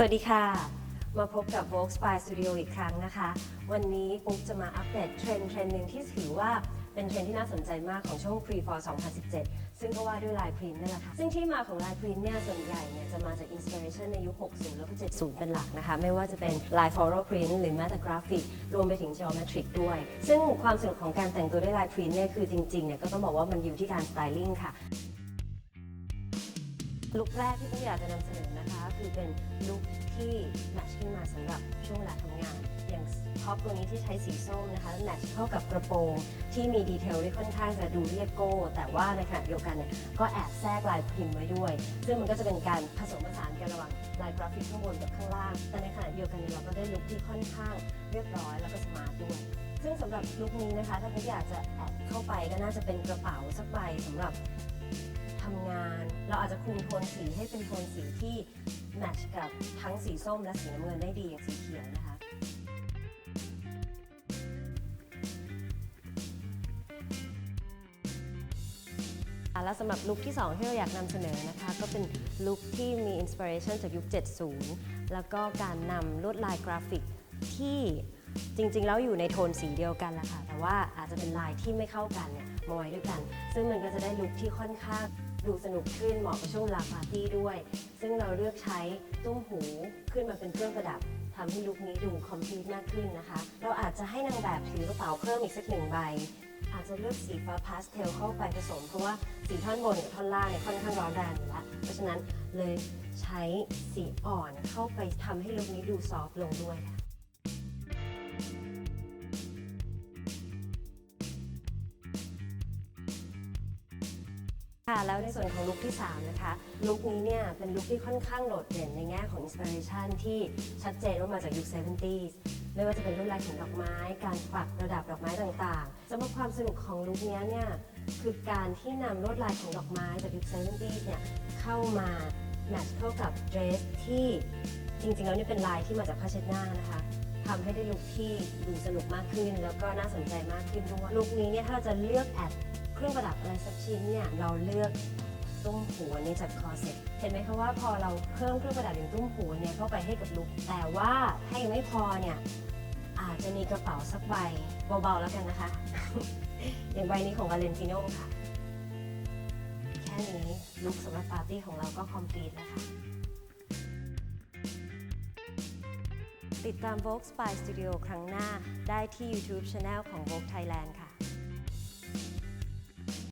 สวัสดีค่ะ มาพบกับ Vogue Spy Studio อีกครั้งนะคะ วันนี้ปุ๊กจะมาอัปเดตเทรนด์เทรนด์หนึ่งที่ถือว่าเป็นเทรนด์ที่น่าสนใจมากของช่วง Pre Fall 2017 ซึ่งก็ว่าด้วยลายพรินท์นั่นแหละค่ะ ซึ่งที่มาของลายพรินท์เนี่ยส่วนใหญ่เนี่ยจะมาจากอินสปิเรชันในยุค 60 แล้วก็ 70 เป็นหลักนะคะ ไม่ว่าจะเป็นลาย floral print หรือแม้แต่กราฟิก รวมไปถึง geometric ด้วย ซึ่งความสนุกของการแต่งตัวด้วยลายพรินท์เนี่ยคือจริงๆเนี่ยก็ต้องบอกว่ามันอยู่ที่การสไตลิ่งค่ะ ลุคแรกที่ผมอยากจะนำเสนอนะคะ คือเป็นลุคที่แมทช์ขึ้นมาสำหรับช่วงเวลาทำงาน อย่างท็อปตัวนี้ที่ใช้สีส้มนะคะแมทช์เข้ากับกระโปรงที่มีดีเทลที่ค่อนข้างจะดูเรียบโก้ แต่ว่าในขณะเดียวกันเนี่ยก็แอบแทรกลายพิมพ์ไว้ด้วย ซึ่งมันก็จะเป็นการผสมผสานกันระหว่างลายกราฟิกข้างบนกับข้างล่าง แต่ในขณะเดียวกันเนี่ยเราก็ได้ลุคที่ค่อนข้างเรียบร้อยแล้วก็สมาร์ทด้วยซึ่งสำหรับลุคนี้นะคะ ถ้าผมอยากจะแอบเข้าไปก็น่าจะเป็นกระเป๋าสักใบสำหรับ ทำงาน เราอาจจะคุมโทนสีให้เป็นโทนสีที่แมทช์กับทั้งสีส้มและสีน้ำเงินได้ดีอย่างสีเขียวนะคะแล้วสำหรับลุคที่ 2 ที่เราอยากนำเสนอนะคะ ก็เป็นลุคที่มีอินสปิเรชันจากยุค 70 แล้วก็การนำลวดลายกราฟิกที่จริงๆ แล้วอยู่ในโทนสีเดียวกันแหละค่ะ แต่ว่าอาจจะเป็นลายที่ไม่เข้ากันเนี่ยมาไว้ด้วยกัน ซึ่งมันก็จะได้ลุคที่ค่อนข้าง ดูสนุกขึ้นเหมาะกับช่วงเวลาปาร์ตี้ด้วย ซึ่งเราเลือกใช้ตุ้มหูขึ้นมาเป็นเครื่องประดับทำให้ลุคนี้ดูคอมพลีทมากขึ้นนะคะ เราอาจจะให้นางแบบถือกระเป๋าเพิ่มอีกสักหนึ่งใบ อาจจะเลือกสีฟ้าพาสเทลเข้าไปผสม เพราะว่าสีท่อนบนกับท่อนล่างเนี่ยค่อนข้างร้อนแรงอยู่แล้วเพราะฉะนั้นเลยใช้สีอ่อนเข้าไปทำให้ลุคนี้ดูซอฟต์ลงด้วยค่ะ ค่ะแล้วในส่วนของลุคที่ 3 นะคะ ลุคนี้เนี่ยเป็นลุคที่ค่อนข้างโดดเด่นในแง่ของอินสปิเรชันที่ชัดเจนว่ามาจากยุค 70s ไม่ว่าจะเป็นลวดลายของดอกไม้ การปักระดับดอกไม้ต่างๆสำหรับความสนุกของลุคนี้เนี่ยคือการที่นำลวดลายของดอกไม้จากยุค 70s เนี่ยเข้ามาแมทช์เข้ากับเดรสที่จริงๆแล้วนี่เป็นลายที่มาจากผ้าเช็ดหน้านะคะทำให้ได้ลุคที่ดูสนุกมากขึ้น แล้วก็น่าสนใจมากขึ้นด้วยลุคนี้เนี่ยถ้าเราจะเลือกแอด เครื่องประดับอะไรสักชิ้นเนี่ยเราเลือกตุ้มหัวนี้จากคอเซ็ตเห็นไหมคะว่าพอเราเพิ่มเครื่องประดับอย่างตุ้มหัวเนี่ยเข้าไปให้กับลุคแต่ว่าถ้ายังไม่พอเนี่ยอาจจะมีกระเป๋าสักใบเบาๆแล้วกันนะคะ อย่างใบนี้ของวาเลนติโนค่ะ แค่นี้ลุคสำหรับปาร์ตี้ของเราก็คอมพลีทแล้วค่ะติดตาม Vogue Spy Studio ครั้งหน้าได้ที่ YouTube Channel ของ Vogue Thailand ค่ะ